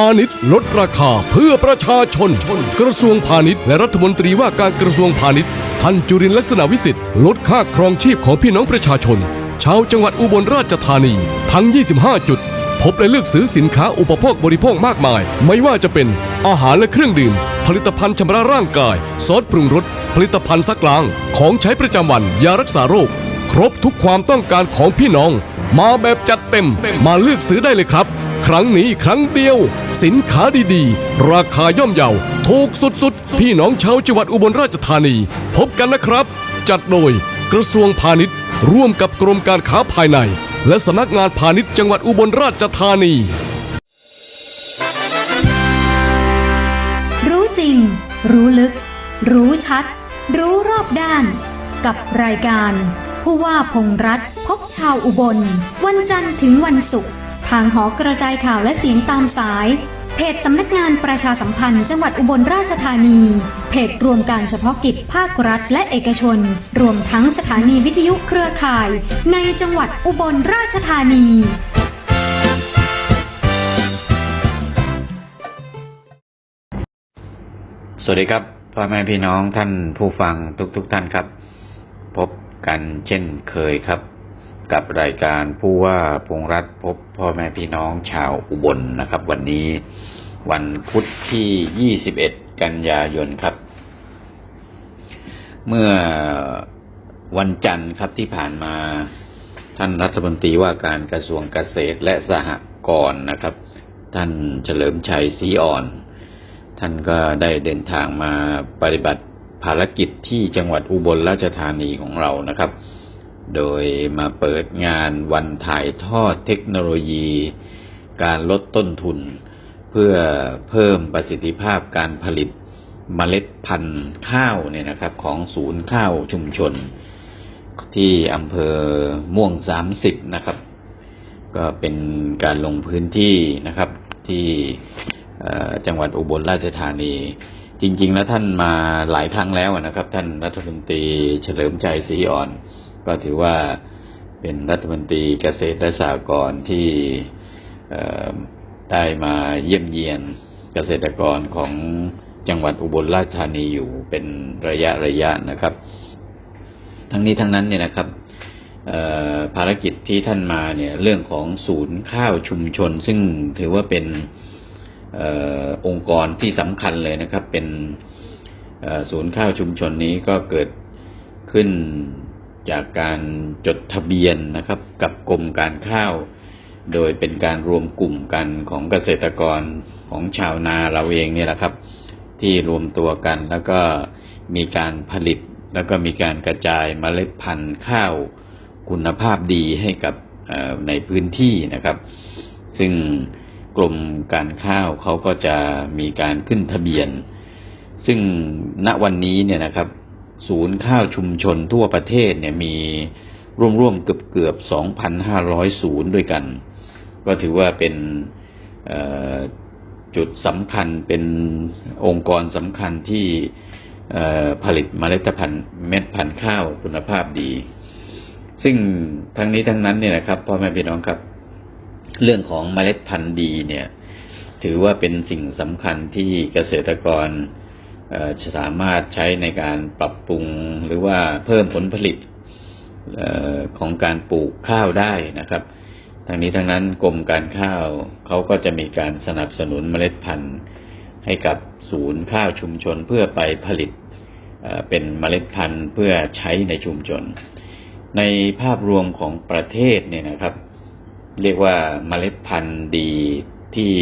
าณิชย์ลดราคาเพื่อประชาชน กระทรวงพาณิชย์และรัฐมนตรีว่าการกระทรวงพาณิชย์ท่านจุรินลักษณะวิสิทธิ์ลดค่าครองชีพของพี่น้องประชาชน ชาวจังหวัดอุบลราชธานี ทั้ง 25 จุด พบและเลือกซื้อสินค้าอุปโภคบริโภคมากมาย ไม่ว่าจะเป็น อาหารและเครื่องดื่ม ผลิตภัณฑ์ชำระร่างกาย ซอสปรุงรสผลิตภัณฑ์ซักล้าง ของใช้ประจำวันยารักษาโรค ครบทุกความต้องการของพี่น้อง มาแบบจัดเต็มมาเลือกซื้อได้เลยครับ ครั้งนี้ครั้งเดียว สินค้าดีๆ ราคาย่อมเยาถูกสุดๆ พี่น้องชาวจังหวัดอุบลราชธานี พบกันนะครับ จัดโดยกระทรวงพาณิชย์ ร่วมกับกรมการค้าภายใน และสำนักงานพาณิชย์จังหวัดอุบลราชธานี รู้จริง รู้ลึก รู้ชัด รู้รอบด้าน กับรายการ ผู้ว่าพงษ์รัฐพบชาวอุบล วันจันทร์ถึงวันศุกร์ ทางหอกระจายข่าวและเสียงตามสาย เพจสำนักงานประชาสัมพันธ์ จังหวัดอุบลราชธานี เพจรวมการเฉพาะกิจภาครัฐและเอกชน รวมทั้งสถานีวิทยุเครือข่าย ในจังหวัดอุบลราชธานีสวัสดีครับพ่อแม่พี่น้องท่านผู้ฟังทุกๆทท่านครับ พบกันเช่นเคยครับ กับรายการผู้ว่าพงษ์รัฐพบพ่อแม่พี่น้องชาวอุบลนะครับ วันนี้วันพุธที่ 21 กันยายนครับ เมื่อวันจันทร์ครับที่ผ่านมาท่านรัฐมนตรีว่าการกระทรวงเกษตรและสหกรณ์นะครับ ท่านเฉลิมชัยศรีอ่อน ท่านก็ได้เดินทางมาปฏิบัติภารกิจที่จังหวัดอุบลราชธานีของเรานะครับ โดยมาเปิดงานวันถ่ายทอดเทคโนโลยี การลดต้นทุน เพื่อเพิ่มประสิทธิภาพการผลิตเมล็ดพันธุ์ข้าวเนี่ยนะครับ ของศูนย์ข้าวชุมชน ที่อำเภอม่วง30นะครับ ก็เป็นการลงพื้นที่นะครับที่จังหวัดอุบลราชธานี จริง ๆ แล้วท่านมาหลายครั้งแล้วนะครับ ท่านรัฐมนตรีเฉลิมชัยศรีอ่อน ก็ถือว่าเป็นรัฐมนตรีเกษตรและสหกรณ์ที่ได้มาเยี่ยมเยียนเกษตรกรของจังหวัดอุบลราชธานีอยู่เป็นระยะระยะนะครับ ทั้งนี้ทั้งนั้นเนี่ยนะครับภารกิจที่ท่านมาเนี่ยเรื่องของศูนย์ข้าวชุมชน ซึ่งถือว่าเป็นอองค์กรที่สำคัญเลยนะครับ เป็นศูนย์ข้าวชุมชนนี้ก็เกิดขึ้น จากการจดทะเบียนนะครับ กับกรมการข้าว โดยเป็นการรวมกลุ่มกันของเกษตรกรของชาวนาเราเองเนี่ยแหละครับ ที่รวมตัวกันแล้วก็มีการผลิตแล้วก็มีการกระจายเมล็ดพันธุ์ข้าวคุณภาพดีให้กับในพื้นที่นะครับ ซึ่งกรมการข้าวเขาก็จะมีการขึ้นทะเบียน ซึ่งณวันนี้เนี่ยนะครับ ศูนย์ข้าวชุมชนทั่วประเทศเนี่ยมีร่วมๆเกือบเกือบ2,500 ศูนย์ด้วยกัน ก็ถือว่าเป็นจุดสำคัญเป็นองค์กรสำคัญที่ผลิตเมล็ดพันธุ์เม็ดพันธุ์ข้าวคุณภาพดี ซึ่งทั้งนี้ทั้งนั้นเนี่ยนะครับพ่อแม่พี่น้องครับเรื่องของเมล็ดพันธุ์ดีเนี่ย ถือว่าเป็นสิ่งสำคัญที่เกษตรกรเสามารถใช้ในการปรับปรุงหรือว่าเพิ่มผลผลิตออของการปลูกข้าวได้นะครับทั้งนี้ทั้งนั้นกรมการข้าวเขาก็จะมีการสนับสนุนเมล็ดพันธุ์ ให้กับศูนย์ข้าวชุมชนเพื่อไปผลิตเป็นเมล็ดพันธุ์เพื่อใช้ในชุมชน ในภาพรวมของประเทศเนี่ยนะครับ เรียกว่าเมล็ดพันธุ์ดีที่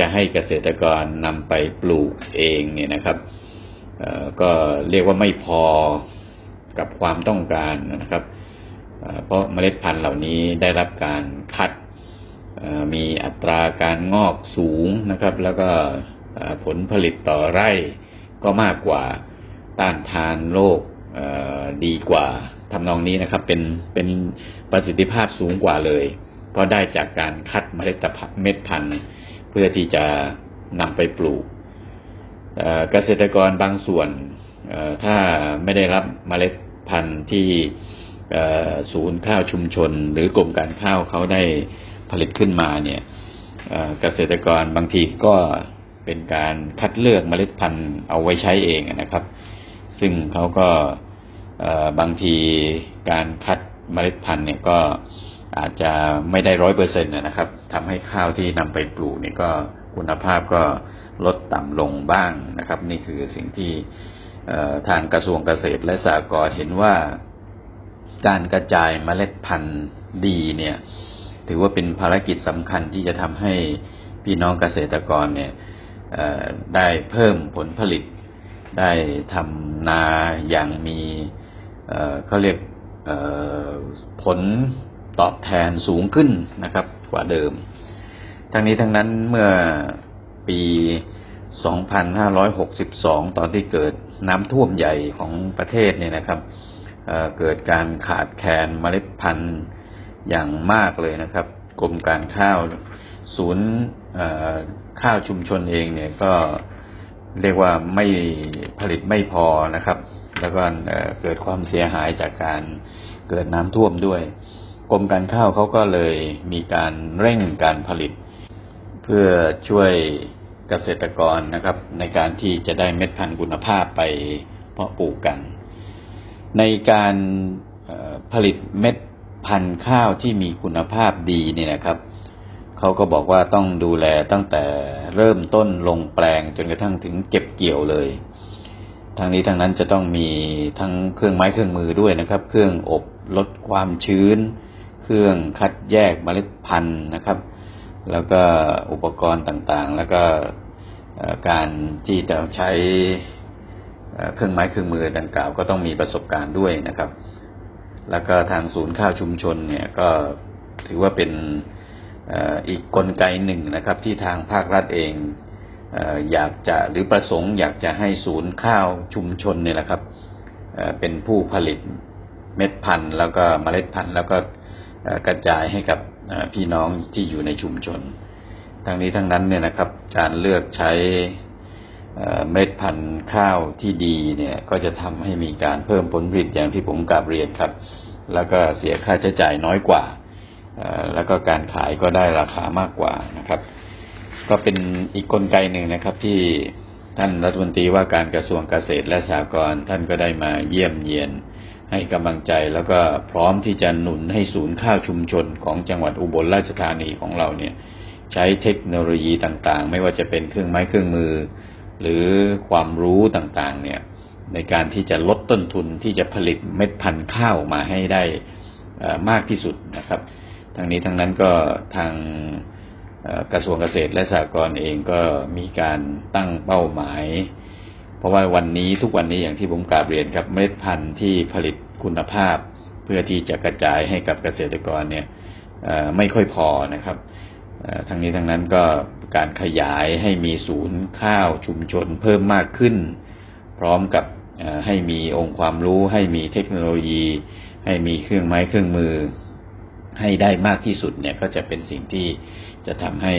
จะให้เกษตรกรนำไปปลูกเองเนี่ยนะครับก็เรียกว่าไม่พอกับความต้องการนะครับ เพราะเมล็ดพันธุ์เหล่านี้ได้รับการคัดมีอัตราการงอกสูงนะครับ แล้วก็ผลผลิตต่อไร่ก็มากกว่าต้านทานโรคดีกว่าทำนองนี้นะครับเป็นเป็นประสิทธิภาพสูงกว่าเลย เพราะได้จากการคัดเมล็ดพันธุ์ เพื่อที่จะนำไปปลูกเกษตรกรบางส่วนถ้าไม่ได้รับเมล็ดพันธุ์ที่ศูนย์ข้าวชุมชน หรือกรมการข้าวเขาได้ผลิตขึ้นมาเนี่ยเกษตรกรบางทีก็เป็นการคัดเลือกเมล็ดพันธุ์เอาไว้ใช้เองนะครับ ซึ่งเขาก็บางทีการคัดเมล็ดพันธุ์เนี่ยก็ อาจจะไม่ได้ร้อยเปอร์เซ็นต์นะครับทำให้ข้าวที่นำไปปลูกเนี่ยก็คุณภาพก็ลดต่ำลงบ้างนะครับ นี่คือสิ่งที่ทางกระทรวงเกษตรและสหกรณ์เห็นว่าการกระจายเมล็ดพันธุ์ดีเนี่ยถือว่าเป็นภารกิจสำคัญที่จะทำให้พี่น้องเกษตรกรเนี่ยได้เพิ่มผลผลิต ได้ทำนาอย่างมีเอ่อเขาเรียกผล ตอบแทนสูงขึ้นนะครับกว่าเดิม ทั้งนี้ทั้งนั้นเมื่อปี 2562 ตอนที่เกิดน้ำท่วมใหญ่ของประเทศเนี่ยนะครับเเกิดการขาดแคลนเมล็ดพันธุ์อย่างมากเลยนะครับ กรมการข้าวศูนย์ข้าวชุมชนเองเนี่ยก็เรียกว่าไม่ผลิตไม่พอนะครับ แล้วก็เกิดความเสียหายจากการเกิดน้ำท่วมด้วย กรมการข้าวเขาก็เลยมีการเร่งการผลิต เพื่อช่วยเกษตรกรนะครับ ในการที่จะได้เม็ดพันธุ์คุณภาพไปเพาะปลูกกัน ในการผลิตเม็ดพันธุ์ข้าวที่มีคุณภาพดีเนี่ยนะครับเขาก็บอกว่าต้องดูแลตั้งแต่เริ่มต้นลงแปลงจนกระทั่งถึงเก็บเกี่ยวเลยทางนี้ทางนั้นจะต้องมีทั้งเครื่องไม้เครื่องมือด้วยนะครับ เครื่องอบลดความชื้น รื่องคัดแยกเมล็ดพันธุ์นะครับ แล้วก็อุปกรณ์ต่างๆ แล้วก็การที่จะใช้เครื่องไม้เครื่องมือดังกล่าวก็ต้องมีประสบการณ์ด้วยนะครับ แล้วก็ทางศูนย์ข้าวชุมชนเนี่ยก็ถือว่าเป็นอีกกลไกหนึ่งนะครับ ที่ทางภาครัฐเองอยากจะหรือประสงค์อยากจะให้ศูนย์ข้าวชุมชนเนี่ยนะครับเป็นผู้ผลิตเม็ดพันธุ์แล้วก็เมล็ดพันธุ์แล้วก็ กระจายให้กับพี่น้องที่อยู่ในชุมชน ทั้งนี้ทั้งนั้นเนี่ยนะครับ การเลือกใช้เมล็ดพันธุ์ข้าวที่ดีเนี่ยก็จะทำให้มีการเพิ่มผลผลิตอย่างที่ผมกราบเรียนครับ แล้วก็เสียค่าใช้จ่ายน้อยกว่า แล้วก็การขายก็ได้ราคามากกว่านะครับ ก็เป็นอีกกลไกหนึ่งนะครับที่ท่านรัฐมนตรีว่าการกระทรวงเกษตรและสหกรณ์ท่านก็ได้มาเยี่ยมเยียน ให้กำลังใจแล้วก็พร้อมที่จะหนุนให้ศูนย์ข้าวชุมชนของจังหวัดอุบลราชธานีของเราเนี่ยใช้เทคโนโลยีต่างๆ ไม่ว่าจะเป็นเครื่องไม้เครื่องมือ หรือความรู้ต่างๆเนี่ยในการที่จะลดต้นทุนที่จะผลิตเม็ดพันธุ์ข้าวมาให้ได้มากที่สุดนะครับ ทั้งนี้ทั้งนั้นก็ทางกระทรวงเกษตรและสหกรณ์เองก็มีการตั้งเป้าหมาย เพราะว่าวันนี้ทุกวันนี้อย่างที่ผมกราบเรียนครับเมล็ดพันธุ์ที่ผลิตคุณภาพ เพื่อที่จะกระจายให้กับเกษตรกรเนี่ยไม่ค่อยพอนะครับทั้งนี้ทั้งนั้นก็การขยายให้มีศูนย์ข้าวชุมชนเพิ่มมากขึ้น พร้อมกับให้มีองค์ความรู้ ให้มีเทคโนโลยี ให้มีเครื่องไม้เครื่องมือ ให้ได้มากที่สุดเนี่ยก็จะเป็นสิ่งที่จะทำให้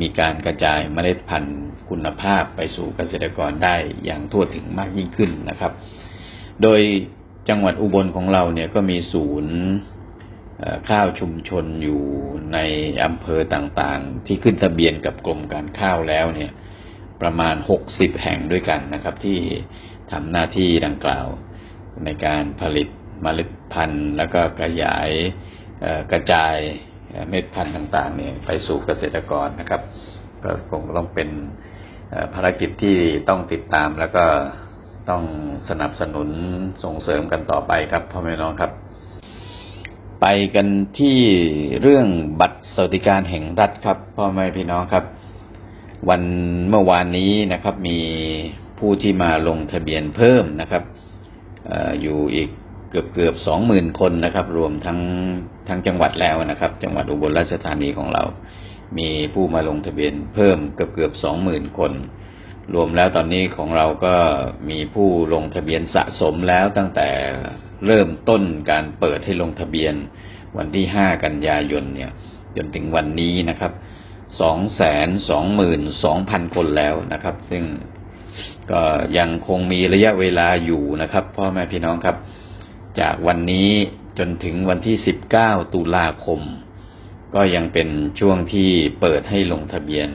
มีการกระจายเมล็ดพันธุ์คุณภาพไปสู่เกษตรกรได้อย่างทั่วถึงมากยิ่งขึ้นนะครับ โดยจังหวัดอุบลของเราเนี่ยก็มีศูนย์ข้าวชุมชนอยู่ในอำเภอต่างๆ ที่ขึ้นทะเบียนกับกรมการข้าวแล้วเนี่ยประมาณ 60 แห่งด้วยกันนะครับ ที่ทำหน้าที่ดังกล่าวในการผลิตเมล็ดพันธุ์ แล้วก็ขยายกระจาย เม็ดพันธุ์ต่างๆเนี่ยไปสู่เกษตรกรนะครับ ก็คงต้องเป็นภารกิจที่ต้องติดตามแล้วก็ต้องสนับสนุนส่งเสริมกันต่อไปครับพ่อแม่น้องครับ ไปกันที่เรื่องบัตรสวัสดิการแห่งรัฐครับพ่อแม่พี่น้องครับ วันเมื่อวานนี้นะครับ มีผู้ที่มาลงทะเบียนเพิ่มนะครับอออยู่อีกเกือบเกือบสองหมื่นคนนะครับ รวมทั้ง ทั้งจังหวัดแล้วนะครับ จังหวัดอุบลราชธานีของเรา มีผู้มาลงทะเบียนเพิ่มเกือบเกือบสองหมื่นคน รวมแล้วตอนนี้ของเราก็มีผู้ลงทะเบียนสะสมแล้วตั้งแต่เริ่มต้นการเปิดให้ลงทะเบียนวันที่ 5 กันยายนเนี่ยจนถึงวันนี้นะครับ 222,000 คนแล้วนะครับ ซึ่งก็ยังคงมีระยะเวลาอยู่นะครับพ่อแม่พี่น้องครับ จากวันนี้ จนถึงวันที่ 19 ตุลาคม ก็ยังเป็นช่วงที่เปิดให้ลงทะเบียน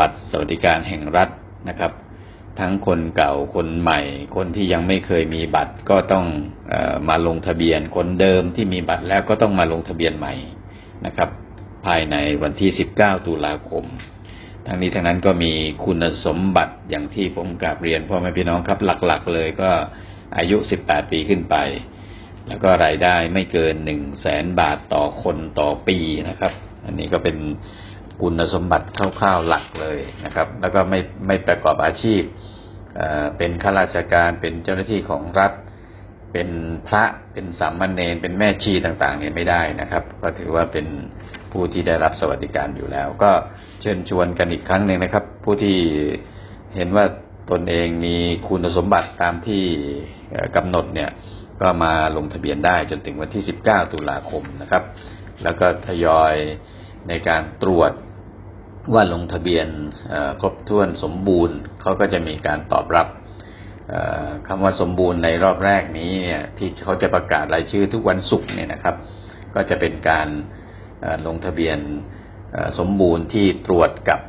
บัตรสวัสดิการแห่งรัฐนะครับ ทั้งคนเก่าคนใหม่ คนที่ยังไม่เคยมีบัตรก็ต้องออมาลงทะเบียนคนเดิมที่มีบัตรแล้วก็ต้องมาลงทะเบียนใหม่นะครับ ภายในวันที่ 19 ตุลาคมทั้งนี้ทั้งนั้นก็มีคุณสมบัติอย่างที่ผมกราบเรียนพ่อแม่พี่น้องครับหลักๆ เลยก็อายุ 18 ปีขึ้นไป แล้วก็รายได้ไม่เกิน1 0 0 0 0แสนบาทต่อคนต่อปีนะครับ อันนี้ก็เป็นคุณสมบัติคร่าวๆหลักเลยนะครับ แล้วก็ไม่ไม่ประกอบอาชีพเอ่อเป็นข้าราชการเป็นเจ้าหน้าที่ของรัฐ เป็นพระเป็นสามเณรเป็นแม่ชีต่างๆเนี่ยไม่ได้นะครับ ก็ถือว่าเป็นผู้ที่ได้รับสวัสดิการอยู่แล้ว ก็เชิญชวนกันอีกครั้งหนึ่งนะครับ ผู้ที่เห็นว่าตนเองมีคุณสมบัติตามที่กำหนดเนี่ย ก็มาลงทะเบียนได้จนถึงวันที่ 19 ตุลาคมนะครับ แล้วก็ทยอยในการตรวจว่าลงทะเบียนครบถ้วนสมบูรณ์เขาก็จะมีการตอบรับคำว่าสมบูรณ์ในรอบแรกนี้เนี่ยที่เขาจะประกาศรายชื่อทุกวันศุกร์เนี่ยนะครับ ก็จะเป็นการลงทะเบียนสมบูรณ์ที่ตรวจกับ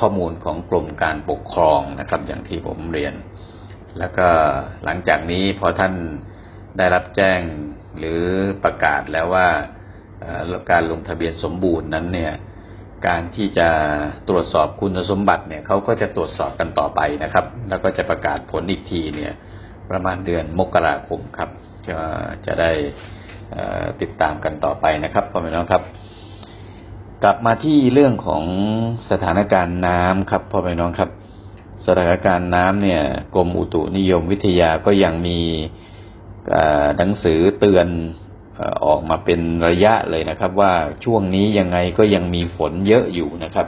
ข้อมูลของกรมการปกครองนะครับ อย่างที่ผมเรียน แล้วก็หลังจากนี้พอท่าน ได้รับแจ้งหรือประกาศแล้วว่าการลงทะเบียนสมบูรณ์นั้นเนี่ยการที่จะตรวจสอบคุณสมบัติเนี่ยเขาก็จะตรวจสอบกันต่อไปนะครับ แล้วก็จะประกาศผลอีกทีเนี่ยประมาณเดือนมกราคมครับจะจะได้ติดตามกันต่อไปนะครับพ่อแม่น้องครับ กลับมาที่เรื่องของสถานการณ์น้ำครับพ่อแม่น้องครับ สถานการณ์น้ำเนี่ยกรมอุตุนิยมวิทยาก็ยังมี หนังสือเตือนออกมาเป็นระยะเลยนะครับ ว่าช่วงนี้ยังไงก็ยังมีฝนเยอะอยู่นะครับ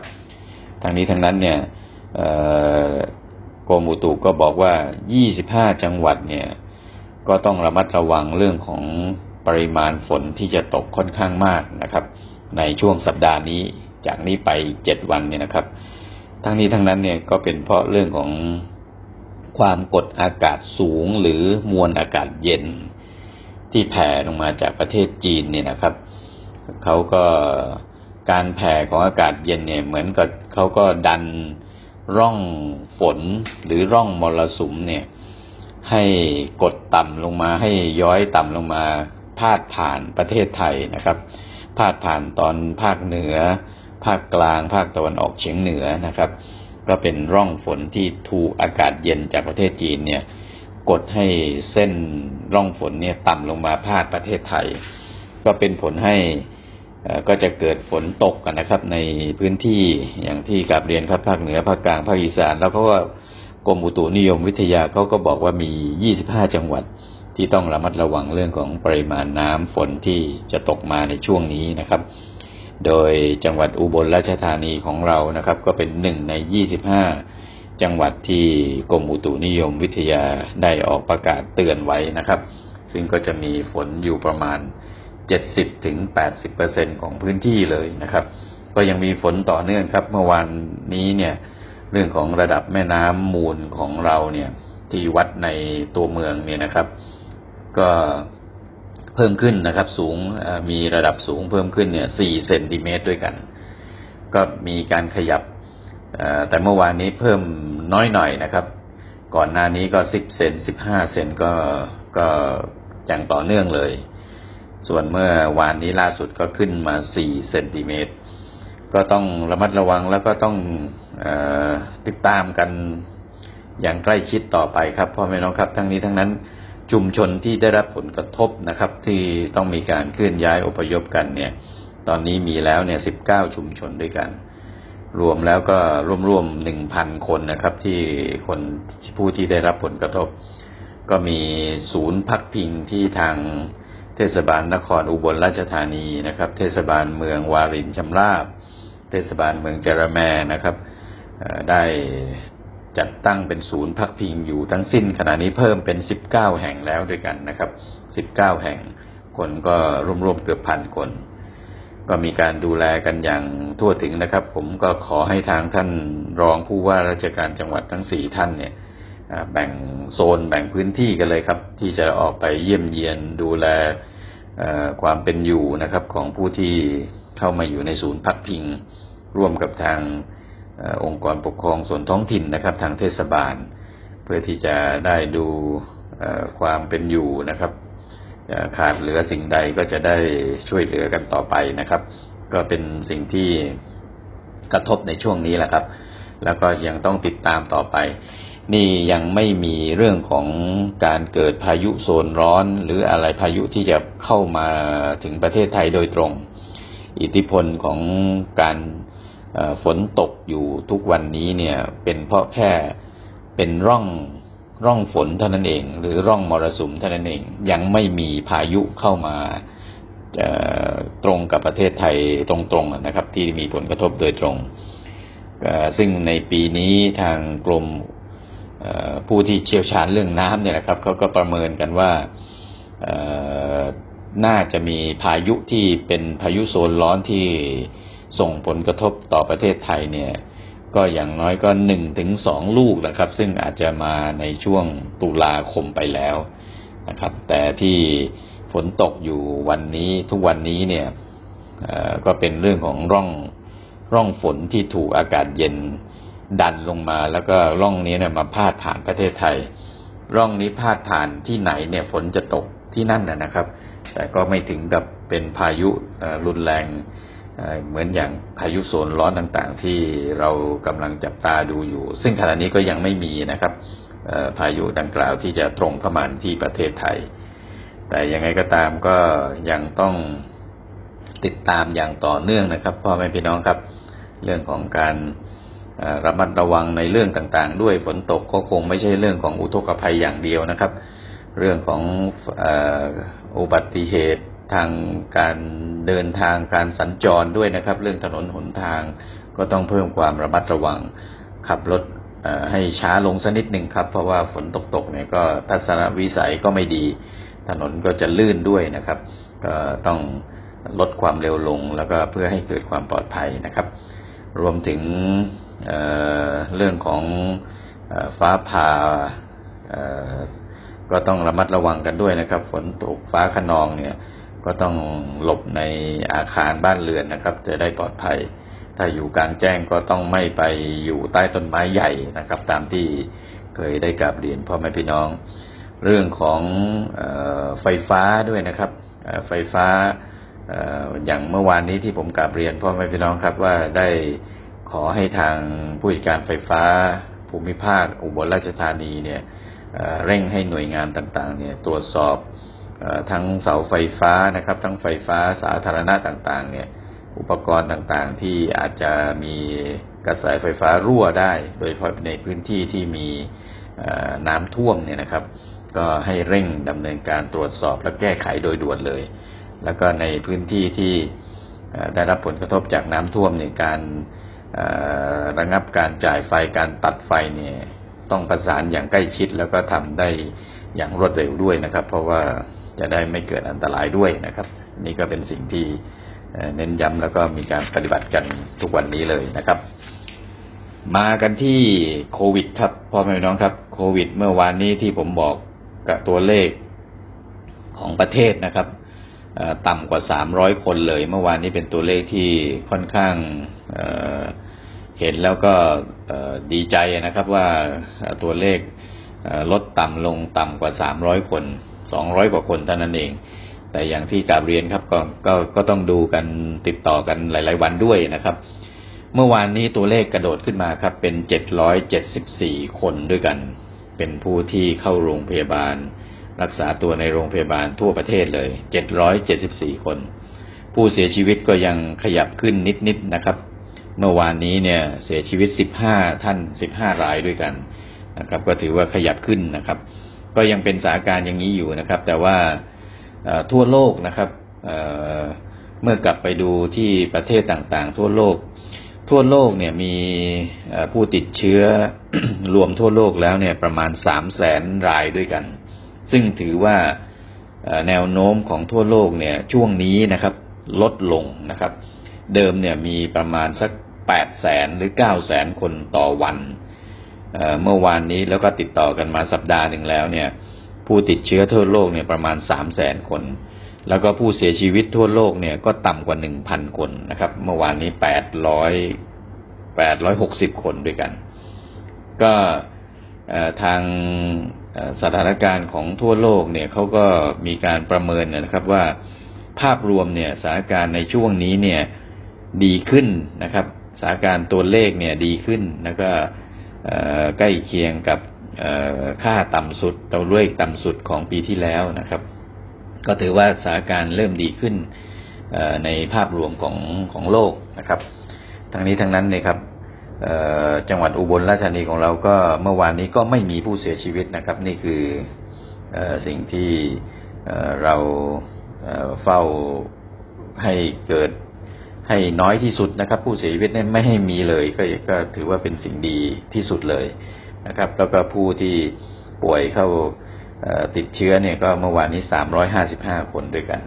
ทางนี้ทางนั้นเนี่ยกรมอุตุก็บอกว่า 25 จังหวัดเนี่ยก็ต้องระมัดระวังเรื่องของปริมาณฝนที่จะตกค่อนข้างมากนะครับ ในช่วงสัปดาห์นี้จากนี้ไป 7 วันเนี่ยนะครับ ทั้งนี้ทั้งนั้นเนี่ยก็เป็นเพราะเรื่องของ ความกดอากาศสูงหรือมวลอากาศเย็น ที่แผ่ลงมาจากประเทศจีนเนี่ยนะครับเขาก็การแผ่ของอากาศเย็นเนี่ยเหมือนกับเขาก็ดันร่องฝนหรือร่องมรสุมเนี่ยให้กดต่ำลงมาให้ย้อยต่ำลงมาพาดผ่านประเทศไทยนะครับพาดผ่านตอนภาคเหนือ ภาคกลาง ภาคตะวันออกเฉียงเหนือนะครับ ก็เป็นร่องฝนที่ถูกอากาศเย็นจากประเทศจีนเนี่ยกดให้เส้นร่องฝนเนี่ยต่ำลงมาพาดประเทศไทย ก็เป็นผลให้อ่อก็จะเกิดฝนตกกันนะครับ ในพื้นที่อย่างที่กับเรียนครับภาคเหนือภาคกลางภาคอีสาน แล้วเขาก็กรมอุตุนิยมวิทยาเขาก็บอกว่ามี 25 จังหวัดที่ต้องระมัดระวังเรื่องของปริมาณน้ำฝนที่จะตกมาในช่วงนี้นะครับ โดยจังหวัดอุบลราชธานีของเรานะครับ ก็เป็นหนึ่งใน 25 จังหวัดที่กรมอุตุนิยมวิทยาได้ออกประกาศเตือนไว้นะครับ ซึ่งก็จะมีฝนอยู่ประมาณ 70-80%ของพื้นที่เลยนะครับ ก็ยังมีฝนต่อเนื่องครับ เมื่อวานนี้เนี่ยเรื่องของระดับแม่น้ำมูลของเราเนี่ยที่วัดในตัวเมืองเนี่ยนะครับ ก็ เพิ่มขึ้นนะครับสูงมีระดับสูงเพิ่มขึ้นเนี่ย4เซนติเมตรด้วยกัน ก็มีการขยับแต่เมื่อวานนี้เพิ่มน้อยหน่อยนะครับ ก่อนหน้านี้ก็10เซน15เซนก็ก็อย่างต่อเนื่องเลย ส่วนเมื่อวานนี้ล่าสุดก็ขึ้นมา4เซนติเมตรก็ต้องระมัดระวังแล้วก็ต้องอติดตามกันอย่างใกล้ชิดต่อไปครับพ่อแม่น้องครับทั้งนี้ทั้งนั้น ชุมชนที่ได้รับผลกระทบนะครับ ที่ต้องมีการเคลื่อนย้ายอพยพกันเนี่ย ตอนนี้มีแล้วเนี่ย19ชุมชนด้วยกัน รวมแล้วก็ร่วมๆหนึ่งพันคนนะครับ ที่คนผู้ที่ได้รับผลกระทบ ก็มีศูนย์พักพิงที่ทางเทศบาลนครอุบลราชธานีนะครับ เทศบาลเมืองวารินชำราบ เทศบาลเมืองจระแมนะครับได้ จัดตั้งเป็นศูนย์พักพิงอยู่ทั้งสิ้นขณะนี้เพิ่มเป็น 19 แห่งแล้วด้วยกันนะครับ 19 แห่งคนก็ร่วมๆเกือบพันคน ก็มีการดูแลกันอย่างทั่วถึงนะครับ ผมก็ขอให้ทางท่านรองผู้ว่าราชการจังหวัดทั้งสี่ท่านเนี่ยแบ่งโซนแบ่งพื้นที่กันเลยครับ ที่จะออกไปเยี่ยมเยียนดูแลความเป็นอยู่นะครับของผู้ที่เข้ามาอยู่ในศูนย์พักพิง ร่วมกับทาง องค์กรปกครองส่วนท้องถิ่นนะครับ ทางเทศบาล เพื่อที่จะได้ดูความเป็นอยู่นะครับขาดเหลือสิ่งใดก็จะได้ช่วยเหลือกันต่อไปนะครับ ก็เป็นสิ่งที่กระทบในช่วงนี้แหละครับ แล้วก็ยังต้องติดตามต่อไป นี่ยังไม่มีเรื่องของการเกิดพายุโซนร้อน หรืออะไรพายุที่จะเข้ามาถึงประเทศไทยโดยตรง อิทธิพลของการ ฝนตกอยู่ทุกวันนี้เนี่ยเป็นเพราะแค่เป็นร่องร่องฝนเท่านั้นเอง หรือร่องมรสุมเท่านั้นเอง ยังไม่มีพายุเข้ามาตรงกับประเทศไทยตรงๆนะครับ ที่มีผลกระทบโดยตรง ซึ่งในปีนี้ทางกรมผู้ที่เชี่ยวชาญเรื่องน้ำเนี่ยนะครับเขาก็ประเมินกันว่าน่าจะมีพายุที่เป็นพายุโซนร้อนที่ ส่งผลกระทบต่อประเทศไทยเนี่ยก็อย่างน้อยก็หนึ่งถึงสองลูกนะครับ ซึ่งอาจจะมาในช่วงตุลาคมไปแล้วนะครับ แต่ที่ฝนตกอยู่วันนี้ทุกวันนี้เนี่ยก็เป็นเรื่องของร่องร่องฝนที่ถูกอากาศเย็นดันลงมา แล้วก็ร่องนี้เนี่ยมาพาดผ่านประเทศไทย ร่องนี้พาดผ่านที่ไหนเนี่ยฝนจะตกที่นั่นนะครับ แต่ก็ไม่ถึงกับเป็นพายุรุนแรง เหมือนอย่างพายุโซนร้อนต่างๆ ที่เรากำลังจับตาดูอยู่ ซึ่งขณะนี้ก็ยังไม่มีนะครับพายุดังกล่าวที่จะตรงเข้ามาที่ประเทศไทย แต่ยังไงก็ตามก็ยังต้องติดตามอย่างต่อเนื่องนะครับพ่อแม่พี่น้องครับ เรื่องของการระมัดระวังในเรื่องต่างๆ ด้วยฝนตกก็คงไม่ใช่เรื่องของอุทกภัยอย่างเดียวนะครับ เรื่องของออุบัติเหตุ ทางการเดินทางการสัญจรด้วยนะครับ เรื่องถนนหนทางก็ต้องเพิ่มความระมัดระวัง ขับรถให้ช้าลงสักนิดหนึ่งครับ เพราะว่าฝนตกๆเนี่ยก็ทัศนวิสัยก็ไม่ดี ถนนก็จะลื่นด้วยนะครับ ก็ต้องลดความเร็วลงแล้วก็เพื่อให้เกิดความปลอดภัยนะครับ รวมถึงเเรื่องของอฟ้าผ่าก็ต้องระมัดระวังกันด้วยนะครับ ฝนตกฟ้าขนองเนี่ย ก็ต้องหลบในอาคารบ้านเรือนนะครับ จะได้ปลอดภัย ถ้าอยู่กลางแจ้งก็ต้องไม่ไปอยู่ใต้ต้นไม้ใหญ่นะครับ ตามที่เคยได้กราบเรียนพ่อแม่พี่น้อง เรื่องของออไฟฟ้าด้วยนะครับไฟฟ้าอออย่างเมื่อวานนี้ที่ผมกราบเรียนพ่อแม่พี่น้องครับว่าได้ขอให้ทางผู้จัดการไฟฟ้าภูมิภาคอุบลราชธานีเนี่ยเเร่งให้หน่วยงานต่างๆเนี่ยตรวจสอบ ทั้งเสาไฟฟ้านะครับ ทั้งไฟฟ้าสาธารณะต่างๆ เนี่ยอุปกรณ์ต่างๆ ที่อาจจะมีกระแสไฟฟ้ารั่วได้ โดยเฉพาะในพื้นที่ที่มีน้ำท่วมเนี่ยนะครับ ก็ให้เร่งดำเนินการตรวจสอบและแก้ไขโดยด่วนเลย แล้วก็ในพื้นที่ที่ได้รับผลกระทบจากน้ำท่วมในยการระงับการจ่ายไฟการตัดไฟเนี่ยต้องประสานอย่างใกล้ชิดแล้วก็ทำได้อย่างรวดเร็วด้วยนะครับ เพราะว่า จะได้ไม่เกิดอันตรายด้วยนะครับ นี่ก็เป็นสิ่งที่เน้นย้ำแล้วก็มีการปฏิบัติกันทุกวันนี้เลยนะครับ มากันที่โควิดครับพ่อแม่น้องครับโควิด เมื่อวานนี้ที่ผมบอกกับตัวเลขของประเทศนะครับต่ำกว่า 300 คนเลย เมื่อวานนี้เป็นตัวเลขที่ค่อนข้างเห็นแล้วก็ดีใจนะครับว่าตัวเลขลดต่ำลงต่ำกว่า 300 คน 200 กว่าคนเท่านั้นเอง แต่อย่างที่กาบเรียนครับก็ก็ก็ต้องดูกันติดต่อกันหลาย ๆ วันด้วยนะครับ เมื่อวานนี้ตัวเลขกระโดดขึ้นมาครับ เป็น 774 คนด้วยกัน เป็นผู้ที่เข้าโรงพยาบาล รักษาตัวในโรงพยาบาลทั่วประเทศเลย 774 คน ผู้เสียชีวิตก็ยังขยับขึ้นนิด ๆนะครับเมื่อวานนี้เนี่ยเสียชีวิต 15 ท่าน 15 รายด้วยกันนะครับ ก็ถือว่าขยับขึ้นนะครับ ก็ยังเป็นสถานการณ์อย่างนี้อยู่นะครับ แต่ว่าทั่วโลกนะครับเเมื่อกลับไปดูที่ประเทศต่างๆ ทั่วโลก ทั่วโลกเนี่ยมีผู้ติดเชื้อรวมทั่วโลกแล้วเนี่ยประมาณ3 0 0แสนรายด้วยกัน ซึ่งถือว่าแนวโน้มของทั่วโลกเนี่ยช่วงนี้นะครับลดลงนะครับ เดิมเนี่ยมีประมาณสัก8แสนหรือ9แสนคนต่อวัน เมื่อวานนี้แล้วก็ติดต่อกันมาสัปดาห์หนึ่งแล้วเนี่ยผู้ติดเชื้อทั่วโลกเนี่ยประมาณ3แสนคน แล้วก็ผู้เสียชีวิตทั่วโลกเนี่ยก็ต่ำกว่า 1,000 คนนะครับ เมื่อวานนี้ 800 860 คนด้วยกัน ก็ทางสถานการณ์ของทั่วโลกเนี่ยเขาก็มีการประเมินนะครับว่าภาพรวมเนี่ยสถานการณ์ในช่วงนี้เนี่ยดีขึ้นนะครับสถานการณ์ตัวเลขเนี่ยดีขึ้นแล้วก็ ใกล้เคียงกับค่าต่ำสุดตัวเลขต่ำสุดของปีที่แล้วนะครับ ก็ถือว่าสถานการณ์เริ่มดีขึ้นในภาพรวมของของโลกนะครับ ทั้งนี้ทั้งนั้นเนี่ยครับจังหวัดอุบลราชธานีของเราก็เมื่อวานนี้ก็ไม่มีผู้เสียชีวิตนะครับ นี่คืออสิ่งที่เราเฝ้าให้เกิด ให้น้อยที่สุดนะครับ ผู้เสียชีวิตเนี่ยไม่ให้มีเลยก็ก็ถือว่าเป็นสิ่งดีที่สุดเลยนะครับ แล้วก็ผู้ที่ป่วยเข้าติดเชื้อเนี่ยก็เมื่อวานนี้ 355 คนด้วยกัน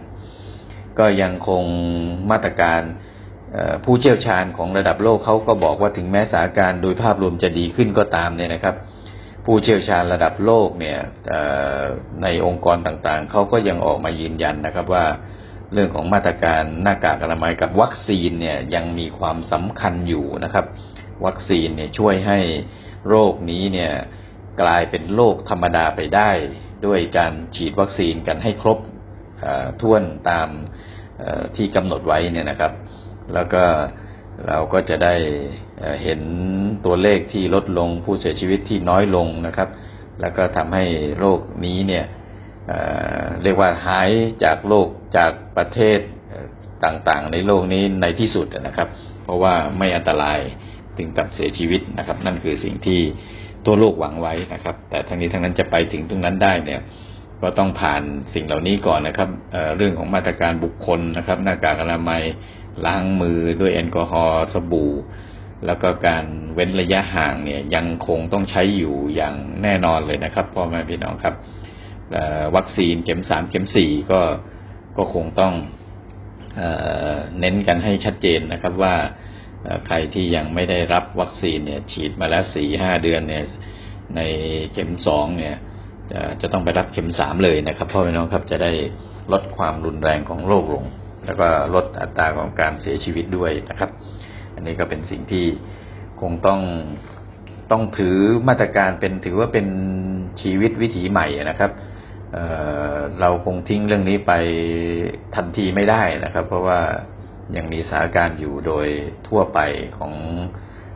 ก็ยังคงมาตรการผู้เชี่ยวชาญของระดับโลกเขาก็บอกว่าถึงแม้สถานการณ์โดยภาพรวมจะดีขึ้นก็ตามเนี่ยนะครับ ผู้เชี่ยวชาญระดับโลกเนี่ยในองค์กรต่างๆเขาก็ยังออกมายืนยันนะครับว่า เรื่องของมาตรการหน้ากากอนามัยกับวัคซีนเนี่ยยังมีความสำคัญอยู่นะครับ วัคซีนเนี่ยช่วยให้โรคนี้เนี่ยกลายเป็นโรคธรรมดาไปได้ ด้วยการฉีดวัคซีนกันให้ครบเอ่วนตามที่กำหนดไว้เนี่ยนะครับ แล้วก็เราก็จะได้เห็นตัวเลขที่ลดลงผู้เสียชีวิตที่น้อยลงนะครับ แล้วก็ทำให้โรคนี้เนี่ย เรียกว่าหายจากโรคจากประเทศต่างๆ ในโลกนี้ในที่สุดนะครับ เพราะว่าไม่อันตรายถึงกับเสียชีวิตนะครับ นั่นคือสิ่งที่ทั่วโลกหวังไว้นะครับ แต่ทั้งนี้ทั้งนั้นจะไปถึงตรงนั้นได้เนี่ยก็ต้องผ่านสิ่งเหล่านี้ก่อนนะครับเเรื่องของมาตรการบุคคลนะครับ หน้ากากอนามัยล้างมือด้วยแอลกอฮอล์สบู่ แล้วก็การเว้นระยะห่างเนี่ยยังคงต้องใช้อยู่อย่างแน่นอนเลยนะครับพ่อแม่พี่น้องครับ วัคซีนเข็มสามเข็มสี่ก็ก็คงต้องเอเน้นกันให้ชัดเจนนะครับว่าใครที่ยังไม่ได้รับวัคซีนเนี่ยฉีดมาแล้วสี่ห้าเดือนเนี่ยในเข็มสองเนี่ยจะจะต้องไปรับเข็มสามเลยนะครับพ่อพี่น้องครับจะได้ลดความรุนแรงของโรคลง แล้วก็ลดอัตราของการเสียชีวิตด้วยนะครับ อันนี้ก็เป็นสิ่งที่คงต้องต้องถือมาตรการเป็นถือว่าเป็นชีวิตวิถีใหม่นะครับ เเราคงทิ้งเรื่องนี้ไปทันทีไม่ได้นะครับ เพราะว่ายังมีสถานการณ์อยู่โดยทั่วไปของ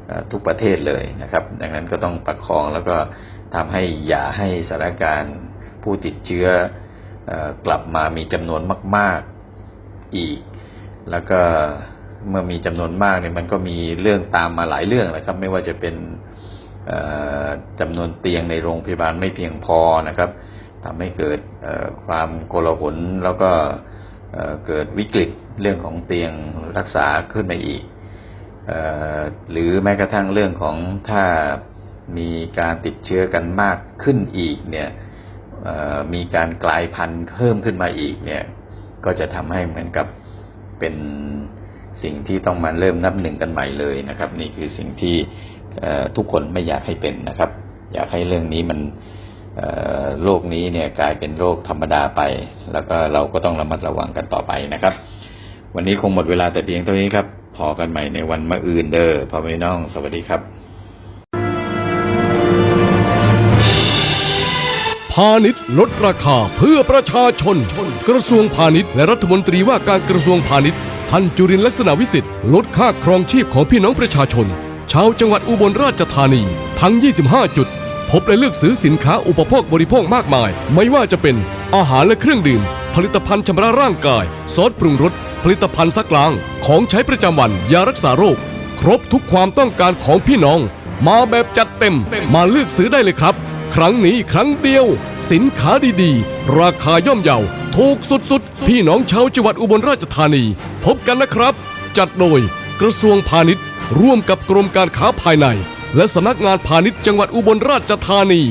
อทุกประเทศเลยนะครับ ดังนั้นก็ต้องประคองแล้วก็ทำให้อย่าให้สถานการณ์ผู้ติดเชื้ออกลับมามีจำนวนมาก ๆอีก แล้วก็เมื่อมีจำนวนมากเนี่ยมันก็มีเรื่องตามมาหลายเรื่องนะครับ ไม่ว่าจะเป็นจำนวนเตียงในโรงพยาบาลไม่เพียงพอนะครับ ทำให้เกิดความโกลาหลแล้วก็เกิดวิกฤตเรื่องของเตียงรักษาขึ้นมาอีกอหรือแม้กระทั่งเรื่องของถ้ามีการติดเชื้อกันมากขึ้นอีกเนี่ยมีการกลายพันธุ์เพิ่มขึ้นมาอีกเนี่ยก็จะทำให้เหมือนกับเป็นสิ่งที่ต้องมาเริ่มนับหนึ่งกันใหม่เลยนะครับ นี่คือสิ่งที่ทุกคนไม่อยากให้เป็นนะครับ อยากให้เรื่องนี้มัน โรคนี้เนี่ยกลายเป็นโรคธรรมดาไป แล้วก็เราก็ต้องระมัดระวังกันต่อไปนะครับ วันนี้คงหมดเวลาแต่เพียงเท่านี้ครับพอกันใหม่ในวันมะอื่นเด้อพ่อแม่น้อง สวัสดีครับ พาณิชย์ลดราคาเพื่อประชาชน กระทรวงพาณิชย์และรัฐมนตรีว่าการกระทรวงพาณิชย์ท่านจุรินลักษณะวิสิทธิ์ลดค่าครองชีพของพี่น้องประชาชน ชาวจังหวัดอุบลราชธานีทั้ง 25 จุด บและเลือกซื้อสินค้าอุปโภคบริโภคมากมาย ไม่ว่าจะเป็นอาหารและเครื่องดื่ม ผลิตภัณฑ์ชำระร่างกาย ซอสปรุงรสผลิตภัณฑ์ซักล้าง ของใช้ประจำวัน ยารักษาโรค ครบทุกความต้องการของพี่น้อง มาแบบจัดเต็ม มาเลือกซื้อได้เลยครับ ครั้งนี้ครั้งเดียว สินค้าดีๆ ราคาย่อมเยาถูกสุดๆ พี่น้องชาวจังหวัดอุบลราชธานี พบกันนะครับ จัดโดยกระทรวงพาณิชย์ ร่วมกับกรมการค้าภายใน และสำนักงานพาณิชย์จังหวัดอุบลราชธานี